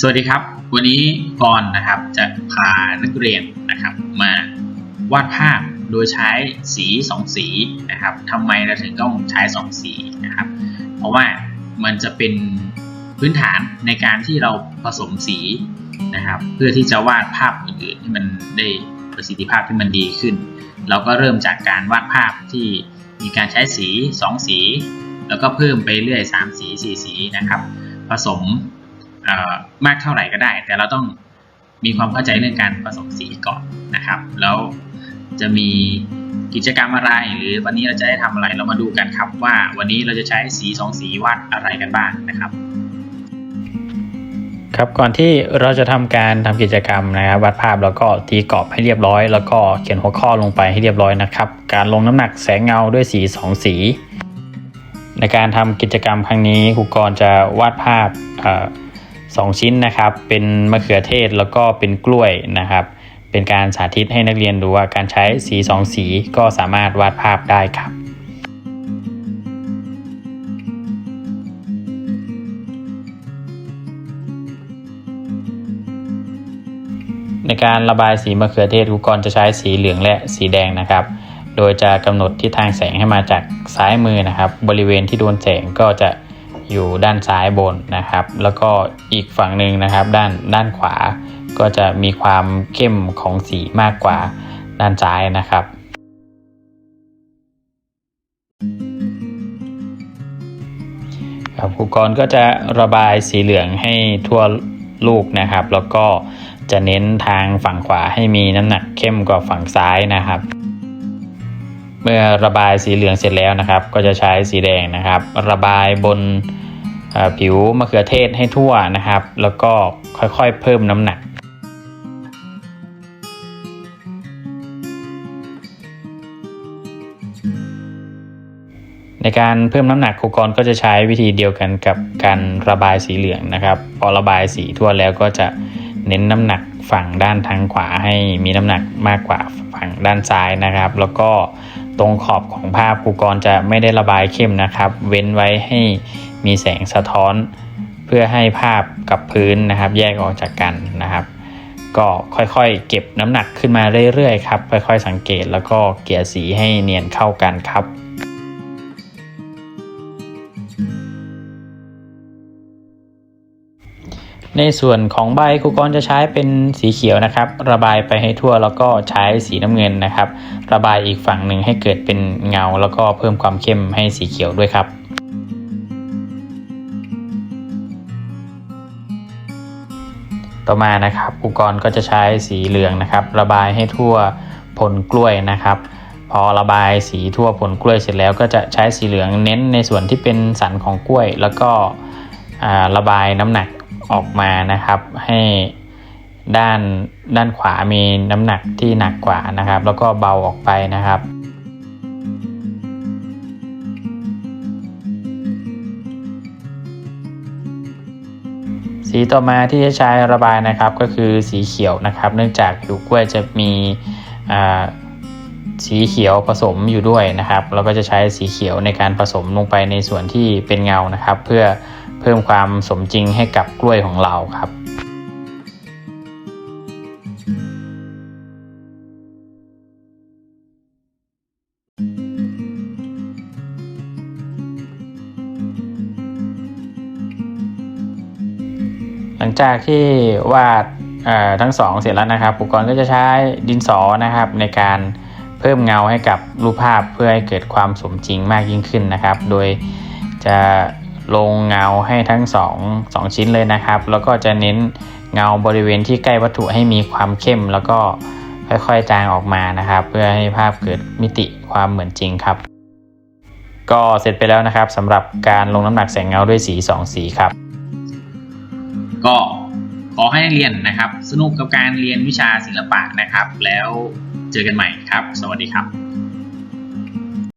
สวัสดีครับ วันนี้กรณ์นะครับจะพานักเรียนนะครับมาวาดภาพโดยใช้สีสองสีนะครับทำไมเราถึงต้องใช้สองสีนะครับ เพราะว่ามันจะเป็นพื้นฐานในการที่เราผสมสีนะครับ เพื่อที่จะวาดภาพอื่นๆที่มันได้ประสิทธิภาพที่มันดีขึ้น เราก็เริ่มจากการวาดภาพที่มีการใช้สีสองสี แล้วก็เพิ่มไปเรื่อย 3 สี 4 สีนะครับ ผสม มากเท่าไหร่ก็ได้ แต่เราต้องมีความเข้าใจเรื่องการผสมสีก่อนนะครับ แล้วจะมีกิจกรรมอะไร หรือวันนี้เราจะได้ทำอะไรเรามาดูกันครับว่าวันนี้เราจะใช้สีสองสีวาดอะไรกันบ้างนะครับ ครับก่อนที่เราจะทำการทำกิจกรรมนะครับวาดภาพแล้วก็ตีกรอบให้เรียบร้อย แล้วก็เขียนหัวข้อลงไปให้เรียบร้อยนะครับ การลงน้ำหนักแสงเงาด้วยสีสองสีในการทำกิจกรรมครั้งนี้ครูกรจะวาดภาพ เออสองชิ้นนะครับ เป็นมะเขือเทศแล้วก็เป็นกล้วยนะครับ เป็นการสาธิตให้นักเรียนดูว่าการใช้สีสองสีก็สามารถวาดภาพได้ครับในการระบายสีมะเขือเทศครูกรจะใช้สีเหลืองและสีแดงนะครับ โดยจะกำหนดทิศทางแสงให้มาจากซ้ายมือนะครับ บริเวณที่โดนแสงก็จะ อยู่ด้านซ้ายบนนะครับ แล้วก็อีกฝั่งหนึ่งนะครับ ด้านด้านขวาก็จะมีความเข้มของสีมากกว่าด้านซ้ายนะครับครับครูกรก็จะระบายสีเหลืองให้ทั่วลูกนะครับ แล้วก็จะเน้นทางฝั่งขวาให้มีน้ำหนักเข้มกว่าฝั่งซ้ายนะครับ เมื่อระบายสีเหลืองเสร็จแล้วนะครับ ก็จะใช้สีแดงนะครับ ระบายบนผิวมะเขือเทศให้ทั่วนะครับ แล้วก็ค่อยๆเพิ่มน้ำหนักในการเพิ่มน้ำหนักครูกรก็จะใช้วิธีเดียวกันกับการระบายสีเหลืองนะครับ พอระบายสีทั่วแล้วก็จะเน้นน้ำหนักฝั่งด้านทางขวาให้มีน้ำหนักมากกว่าฝั่งด้านซ้ายนะครับ แล้วก็ ตรงขอบของภาพครูกรจะไม่ได้ระบายเข้มนะครับ เว้นไว้ให้มีแสงสะท้อน เพื่อให้ภาพกับพื้นนะครับ แยกออกจากกันนะครับ ก็ค่อยๆ เก็บน้ำหนักขึ้นมาเรื่อยๆครับค่อยๆ สังเกตแล้วก็เกลี่ยสีให้เนียนเข้ากันครับ ในส่วนของใบครูกรจะใช้เป็นสีเขียวนะครับ ระบายไปให้ทั่วแล้วก็ใช้สีน้ำเงินนะครับ ระบายอีกฝั่งหนึ่งให้เกิดเป็นเงา แล้วก็เพิ่มความเข้มให้สีเขียวด้วยครับต่อมานะครับอุปกรณ์ก็จะใช้สีเหลืองนะครับ ระบายให้ทั่วผลกล้วยนะครับ พอระบายสีทั่วผลกล้วยเสร็จแล้ว ก็จะใช้สีเหลืองเน้นในส่วนที่เป็นสันของกล้วย แล้วก็ระบายน้ำหนัก ออกมานะครับ ให้ด้านด้านขวามีน้ำหนักที่หนักกว่านะครับ แล้วก็เบาออกไปนะครับสีต่อมาที่จะใช้ระบายนะครับก็คือสีเขียวนะครับ เนื่องจากผิวกล้วยจะมีสีเขียวผสมอยู่ด้วยนะครับ เราก็จะใช้สีเขียวในการผสมลงไปในส่วนที่เป็นเงานะครับ เพื่อ พิ่มความสมจริงให้กับกล้วยของเราครับ หลังจากที่วาดทั้งสองเสร็จแล้วนะครับอุปกรณ์ก็จะใช้ดินสอนะครับในการเพิ่มเงาให้กับรูปภาพเพื่อให้เกิดความสมจริงมากยิ่งขึ้นนะครับ โดยจะ ลงเงาให้ทั้งสองสองชิ้นเลยนะครับ แล้วก็จะเน้นเงาบริเวณที่ใกล้วัตถุให้มีความเข้ม แล้วก็ค่อยๆจางออกมานะครับ เพื่อให้ภาพเกิดมิติความเหมือนจริงครับ ก็เสร็จไปแล้วนะครับสำหรับการลงน้ำหนักแสงเงาด้วยสีสองสีครับ ก็ขอให้นักเรียนนะครับ สนุกกับการเรียนวิชาศิลปะนะครับ แล้วเจอกันใหม่ครับ สวัสดีครับ